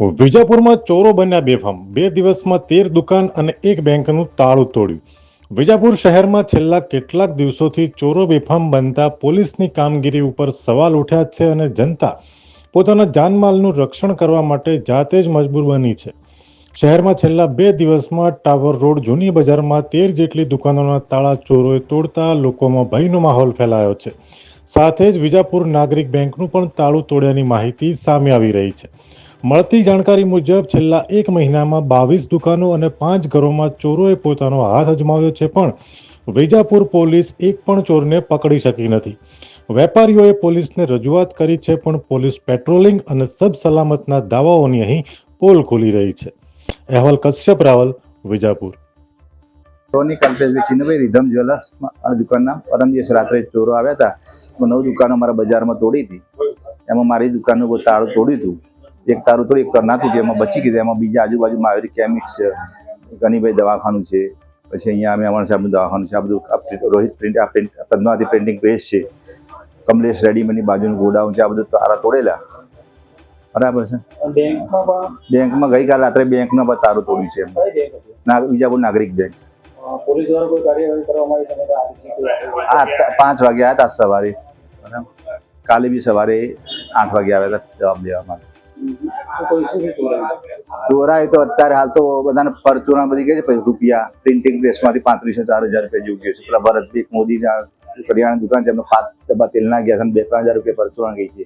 વિજાપુરમાં ચોરો બન્યા બેફામ. બે દિવસમાં તેર દુકાન અને એક બેંકનું તાળું તોડ્યું. વિજાપુર શહેરમાં છેલ્લા કેટલાક દિવસોથી ચોરો બેફામ બનતા પોલીસની કામગીરી ઉપર સવાલ ઉઠ્યા છે અને જનતા પોતાના જાનમાલનું રક્ષણ કરવા માટે જાતે જ મજબૂર બની છે. શહેરમાં છેલ્લા બે દિવસમાં ટાવર રોડ જૂની બજારમાં તેર જેટલી દુકાનોના તાળા ચોરોએ તોડતા લોકોમાં ભયનો માહોલ ફેલાયો છે. સાથે જ વિજાપુર નાગરિક બેંકનું પણ તાળું તોડ્યાની માહિતી સામે આવી રહી છે. મળતી જાણકારી મુજબ છેલ્લા એક મહિનામાં બાવીસ દુકાનો અને પાંચ ઘરોમાં ચોરોએ પોતાનો હાથ અજમાવ્યો છે પણ વિજાપુર પોલીસ એક પણ ચોરને પકડી શકી નથી. વેપારીઓએ પોલીસને રજૂઆત કરી છે પણ પોલીસ પેટ્રોલિંગ અને સબ સલામતના દાવાઓની અહીં પોલ ખોલી રહી છે. અહેવાલ કશ્યપ રાવલ, વિજાપુર. ચોરની કલ્પેશભાઈ ચિન્નભાઈ રીધમ જ્વેલર્સ આ દુકાનના પરમ દિવસ રાત્રે ચોરો આવ્યા હતા. નવ દુકાનો મારા બજારમાં તોડી હતી. એમાં મારી દુકાનનું તાળું તોડ્યું હતું. એક તારું થોડી એક તાર ના તૂટ્યું એમાં બચી ગયું એમાં બીજા આજુબાજુમાં આવેલી કેમિસ્ટ છે ગનીભાઈ દવાખાનું છે. પછી અહીંયા અમે અમારા સાહેબનું દવાખાનું છે. આ બધું રોહિત પ્રિન્ટ આ પ્રિન્ટ પદ્માવતી પ્રિન્ટિંગ પ્રેસ છે. કમલેશ રેડીમેડની બાજુનું ગોડાઉન છે. આ બધું તારા તોડેલા. બરાબર છે? બેંકમાં ગઈકાલ રાત્રે બેંકના પણ તારું તોડ્યું છે બીજાપુર નાગરિક બેંક? આ પાંચ વાગે આવ્યા હતા સવારે. બરાબર. કાલે બી સવારે આઠ વાગે આવ્યા હતા જવાબ દેવા માટે ચોરાયું તો અત્યારે હાલ તો બધાને પરચુરણ બધી કહે છે પછી રૂપિયા પ્રિન્ટિંગ પ્રેસમાંથી પાંત્રીસો ચાર હજાર રૂપિયા જેવું ગયું છે. પેલા ભરત મોદી મોદીના કરિયાણા દુકાન છે એમને પાંચ ડબ્બા તેલના ગયા છે બે ત્રણ હજાર રૂપિયા પરચુરણ ગઈ છે.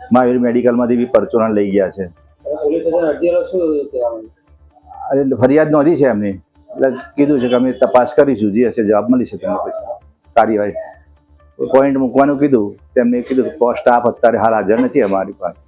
મહાવીર મેડિકલમાંથી બી પરચુરણ લઈ ગયા છે. એટલે ફરિયાદ નોંધી છે એમની. એટલે કીધું છે કે અમે તપાસ કરીશું જે હશે જવાબ મળી છે તમને પછી કાર્યવાહી. પોઈન્ટ મૂકવાનું કીધું તેમને કીધું સ્ટાફ અત્યારે હાલ હાજર નથી અમારી પાસે.